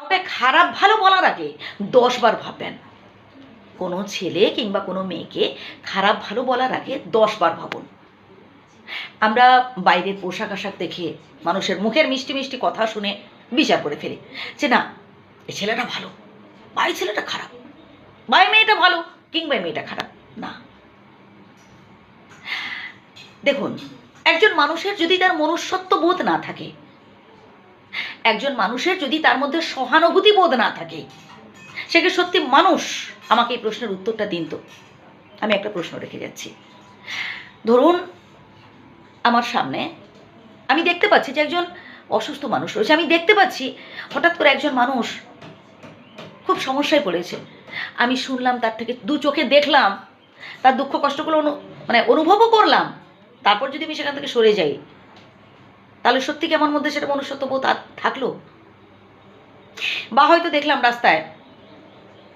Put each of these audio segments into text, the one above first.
কাউকে খারাপ ভালো বলার আগে দশবার ভাববেন। কোনো ছেলে কিংবা কোনো মেয়েকে খারাপ ভালো বলার আগে দশবার ভাবুন। আমরা বাইরের পোশাক আশাক দেখে মানুষের মুখের মিষ্টি মিষ্টি কথা শুনে বিচার করে ফেলি যে না, এ ছেলেটা ভালো, বা এই ছেলেটা খারাপ, বা মেয়েটা ভালো কিংবা মেয়েটা খারাপ, না। দেখুন, একজন মানুষের যদি তার মনুষ্যত্ব বোধ না থাকে একজন মানুষের যদি তার মধ্যে সহানুভূতি বোধ না থাকে, সে কি সত্যি মানুষ? আমাকে এই প্রশ্নের উত্তরটা দিন তো। আমি একটা প্রশ্ন রেখে যাচ্ছি। ধরুন, আমার সামনে আমি দেখতে পাচ্ছি যে একজন অসুস্থ মানুষ রয়েছে। আমি দেখতে পাচ্ছি হঠাৎ করে একজন মানুষ খুব সমস্যায় পড়েছে। আমি শুনলাম, তার থেকে দু চোখে দেখলাম, তার দুঃখ কষ্টগুলো মানে অনুভবও করলাম। তারপর যদি আমি সেখান থেকে সরে যাই তাহলে সত্যি কি আমার মধ্যে সেটা মনুষ্যত্ব বোধ থাকল? বা হয়তো দেখলাম রাস্তায়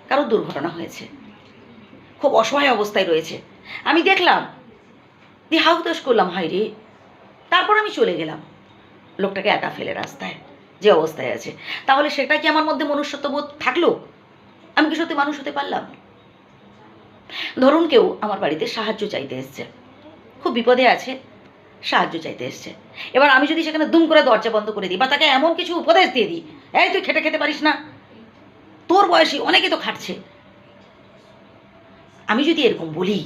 কারও দুর্ঘটনা হয়েছে। খুব অসহায় অবস্থায় রয়েছে। আমি দেখলাম, দিয়ে হাউতাস করলাম হাই রে! তারপর আমি চলে গেলাম। লোকটাকে একা ফেলে রাস্তায়, যে অবস্থায় আছে। তাহলে সেটা কি আমার মধ্যে মনুষ্যত্ব বোধ থাকল? আমি কি সত্যি মানুষ হতে পারলাম? ধরুন কেউ আমার বাড়িতে সাহায্য চাইতে এসছে। খুব বিপদে আছে। সাহায্য চাইতে এসছে। এবার আমি যদি সেখানে দুম করে দরজা বন্ধ করে দিই বা তাকে এমন কিছু উপদেশ দিয়ে দিই, এই তুই খেটে খেতে পারিস না। তোর বয়সী অনেকে তো খাটছে। আমি যদি এরকম বলি,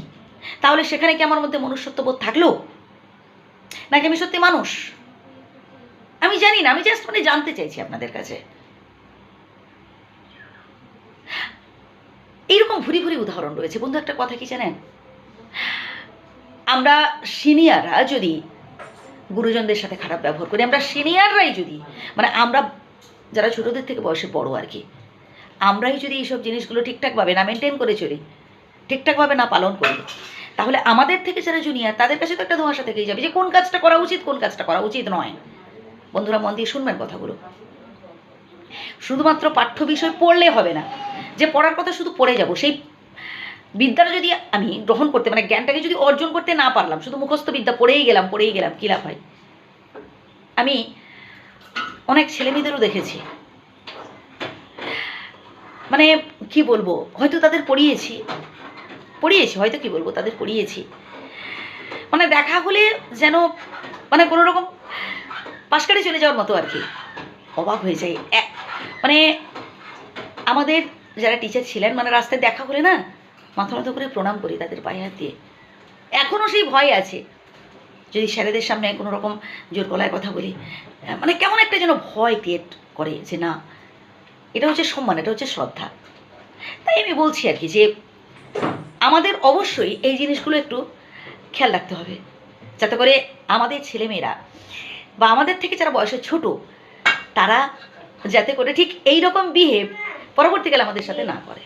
তাহলে সেখানে কি আমার মধ্যে মনুষ্যত্ব বোধ থাকল? নাকি আমি সত্যি মানুষ? আমি জানি না, আমি জাস্ট মানে জানতে চাইছি আপনাদের কাছে। এইরকম ভুরি ভুরি উদাহরণ রয়েছে। বন্ধু, একটা কথা কি জানেন? আমরা সিনিয়ররা যদি গুরুজনদের সাথে খারাপ ব্যবহার করি, আমরা সিনিয়ররাই যদি মানে আমরা যারা ছোটদের থেকে বয়সে বড় আর কি, আমরাই যদি এইসব জিনিসগুলো ঠিকঠাকভাবে না মেনটেন করে চলি, ঠিকঠাকভাবে না পালন করি, তাহলে আমাদের থেকে যারা জুনিয়র তাদের কাছে তো একটা ধোঁয়াশা থেকেই যাবে যে কোন কাজটা করা উচিত, কোন কাজটা করা উচিত নয়। বন্ধুরা, মন দিয়ে শুনবেন কথাগুলো। শুধুমাত্র পাঠ্য বিষয় পড়লে হবে না, যে পড়ার কথা শুধু পড়ে যাব, সেই বিদ্যাটা যদি আমি গ্রহণ করতে মানে জ্ঞানটাকে যদি অর্জন করতে না পারলাম, শুধু মুখস্থ বিদ্যা পড়েই গেলাম পড়েই গেলাম, কী লাভ হয়? আমি অনেক ছেলেমেয়েদেরও দেখেছি। মানে কি বলব, হয়তো তাদের পড়িয়েছি পড়িয়েছি, হয়তো কি বলব, তাদের পড়িয়েছি। মানে দেখা হলে যেন মানে কোনো রকম পাশ কাটে চলে যাওয়ার মতো আর কি, অবাক হয়ে যায় মানে আমাদের যারা টিচার ছিলেন মানে রাস্তায় দেখা হলে না মাথা মতো করে প্রণাম করি তাদের পায়ে হাত দিয়ে। এখনও সেই ভয় আছে। যদি স্যারেদের সামনে কোনো রকম জোর গলায় কথা বলি মানে কেমন একটা যেন ভয় ক্রিয়েট করে যে না, এটা হচ্ছে সম্মান, এটা হচ্ছে শ্রদ্ধা। তাই আমি বলছি আর কি যে আমাদের অবশ্যই এই জিনিসগুলো একটু খেয়াল রাখতে হবে। যাতে করে আমাদের ছেলেমেয়েরা বা আমাদের থেকে যারা বয়সে ছোট, তারা যাতে করে ঠিক এই রকম বিহেভ পরবর্তীকালে আমাদের সাথে না করে।